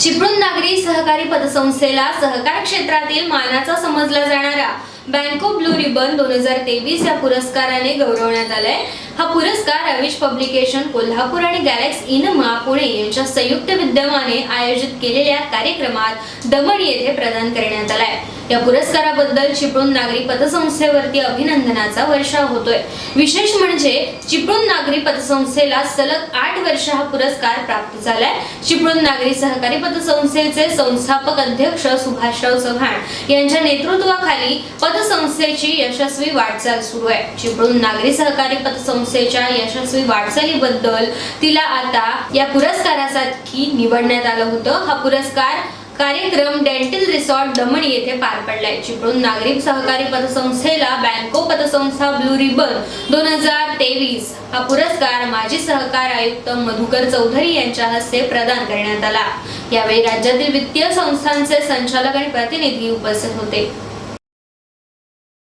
चिपळूण नागरी सहकारी पतसंस्थेला सहकार क्षेत्रातील मानाचा समजला जाणारा बँक ऑफ ब्लू रिबन दोन हजार तेवीस या पुरस्काराने गौरवण्यात आलाय. हा पुरस्कार अविश पब्लिकेशन कोल्हापूर आणि गॅलेक्स इनमा पुणे यांच्या संयुक्त विद्यमाने आयोजित केलेल्या कार्यक्रमात दमण येथे प्रदान करण्यात आलाय. या पुरस्काराबद्दल चिपळूण नागरी पतसंस्थेवरती अभिनंदनाचा वर्षाव होतोय. विशेष म्हणजे चिपळूण नागरी पतसंस्थेला सलग आठ वर्ष हा पुरस्कार प्राप्त झालाय. चिपळूण नागरी सहकारी पतसंस्थेचे संस्थापक अध्यक्ष सुभाषराव चव्हाण यांच्या नेतृत्वाखाली पतसंस्थेची यशस्वी वाटचाल सुरू आहे. चिपळूण नागरी सहकारी पतसंस्थेच्या यशस्वी वाटचालीबद्दल तिला आता या पुरस्कारासाठी निवडण्यात आलं होतं. हा पुरस्कार कार्यक्रम डेंटल रिसॉर्ट दमण येथे पार पडलाय. चिपळूण नागरिक सहकारी पतसंस्थेला बँको पतसंस्था ब्लू रिबन दोन हजार तेवीस हा पुरस्कार माजी सहकार आयुक्त मधुकर चौधरी यांच्या हस्ते प्रदान करण्यात आला. यावेळी राज्यातील वित्तीय संस्थांचे संचालक आणि प्रतिनिधी उपस्थित होते.